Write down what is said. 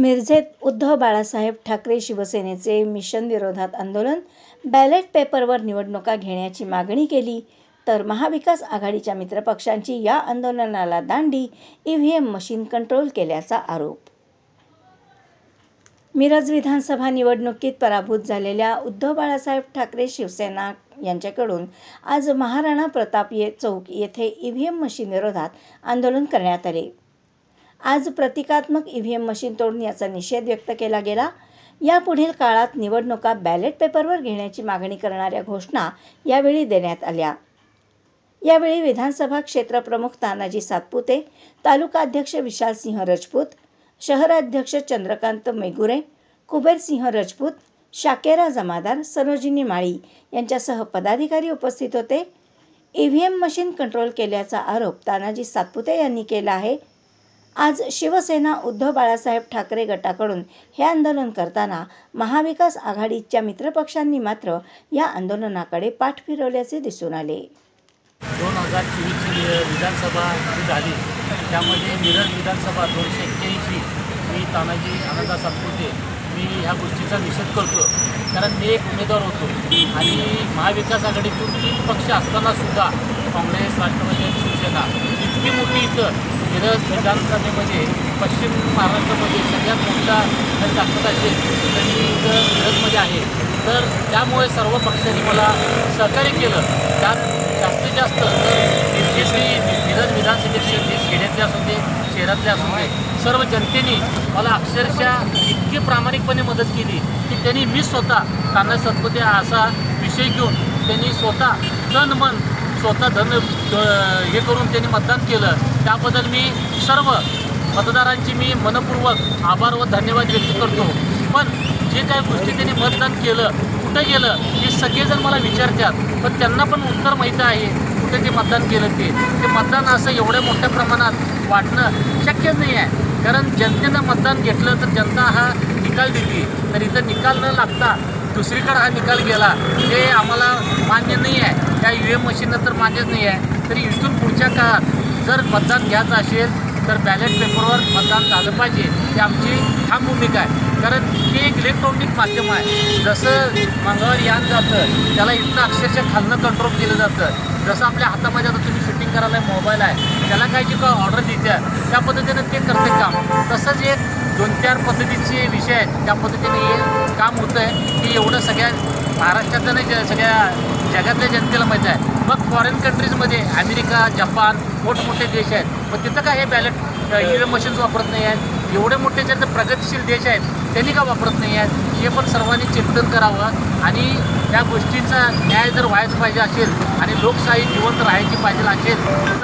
मिरजेत उद्धव बाळासाहेब ठाकरे शिवसेनेचे मिशन विरोधात आंदोलन बॅलेट पेपरवर निवडणुका घेण्याची मागणी केली तर महाविकास आघाडीच्या मित्रपक्षांची या आंदोलनाला दांडी ईव्हीएम मशीन कंट्रोल केल्याचा आरोप. मिरज विधानसभा निवडणुकीत पराभूत झालेल्या उद्धव बाळासाहेब ठाकरे शिवसेना यांच्याकडून आज महाराणा प्रताप ये चौक येथे ईव्हीएम मशीन विरोधात आंदोलन करण्यात आले. आज प्रतिकात्मक ई व्ही एम मशीन तोडून याचा निषेध व्यक्त केला गेला. यापुढील काळात निवडणुका बॅलेट पेपरवर घेण्याची मागणी करणाऱ्या घोषणा यावेळी देण्यात आल्या. यावेळी विधानसभा क्षेत्रप्रमुख तानाजी सातपुते तालुकाध्यक्ष विशालसिंह रजपूत शहराध्यक्ष चंद्रकांत मेगुरे कुबेरसिंह रजपूत शाकेरा जमादार सरोजिनी माळी यांच्यासह पदाधिकारी उपस्थित होते. ईव्हीएम मशीन कंट्रोल केल्याचा आरोप तानाजी सातपुते यांनी केला आहे. आज शिवसेना उद्धव बाळासाहेब ठाकरे गटाकडून हे आंदोलन करताना महाविकास आघाडीच्या मित्रपक्षांनी मात्र या आंदोलनाकडे पाठ फिरवल्याचे दिसून आले. दोन हजार चोवीसची विधानसभा जी झाली. त्यामध्ये मिरज विधानसभा दोनशे एक्क्याऐंशी मी तानाजी आनंदा सातपुते मी ह्या गोष्टीचा निषेध करतो कारण मी एक उमेदवार होतो. आणि महाविकास आघाडीतून तीन पक्ष असतानासुद्धा काँग्रेस राष्ट्रवादी आणि शिवसेना इतकी मोठी इथं मिरज विधानसभेमध्ये म्हणजे पश्चिम महाराष्ट्रामध्ये सगळ्यात मोठा जर ताकद असेल तर मी इथं मिरजमध्ये आहे. तर त्यामुळे सर्व पक्षांनी मला सहकार्य केलं. त्यात जास्तीत जास्त तर निर्देशही मिरज विधानसभेचे खेड्यातले असू दे शहरातले असू दे सर्व जनतेने मला अक्षरशः इतकी प्रामाणिकपणे मदत केली की त्यांनी मी स्वतः ताना सतपते असा विषय घेऊन त्यांनी स्वतः तन मन स्वतः धन हे करून त्यांनी मतदान केलं. त्याबद्दल मी सर्व मतदारांची मी मनपूर्वक आभार व धन्यवाद व्यक्त करतो. पण जे काही गोष्टी त्यांनी मतदान केलं कुठं गेलं हे सगळेजण मला विचारतात. पण त्यांना पण उत्तर माहीत आहे कुठे ते मतदान केलं ते. ते मतदान असं एवढ्या मोठ्या प्रमाणात वाटणं शक्य नाही आहे. कारण जनतेनं मतदान घेतलं तर जनता हा निकाल देते. तर इथं निकाल न लागता दुसरीकडं हा निकाल गेला हे आम्हाला मान्य नाही. आहे त्या एम तर मान्यच नाही आहे. तरी इथून पुढच्या काळात जर मतदान घ्यायचं असेल तर बॅलेट पेपरवर मतदान झालं पाहिजे. ही आमची ठाम भूमिका आहे. कारण हे एक इलेक्ट्रॉनिक माध्यम आहे. जसं मंगळवार यान जातं त्याला इथनं अक्षरशः खालनं कंट्रोल केलं जातं. जसं आपल्या हातामध्ये आता तुम्ही शूटिंग करायला मोबाईल आहे त्याला काही जी काय ऑर्डर देत्या त्या पद्धतीनं ते करते काम. तसंच एक दोन चार पद्धतीचे विषय आहेत. त्या पद्धतीने हे काम होतं आहे की एवढं सगळ्या महाराष्ट्रातलं नाही सगळ्या जगातल्या जनतेला माहीत आहे. मग फॉरेन कंट्रीजमध्ये अमेरिका जपान मोठमोठे देश आहेत. मग तिथं काय हे बॅलेट ई मशीन्स वापरत नाही आहेत? एवढे मोठे जे प्रगतिशील देश आहेत त्यांनी का वापरत नाही आहेत? हे पण सर्वांनी चिंतन करावं आणि या गोष्टींचा न्याय जर व्हायच पाहिजे असेल आणि लोकशाही जिवंत राहायची पाहिजे असेल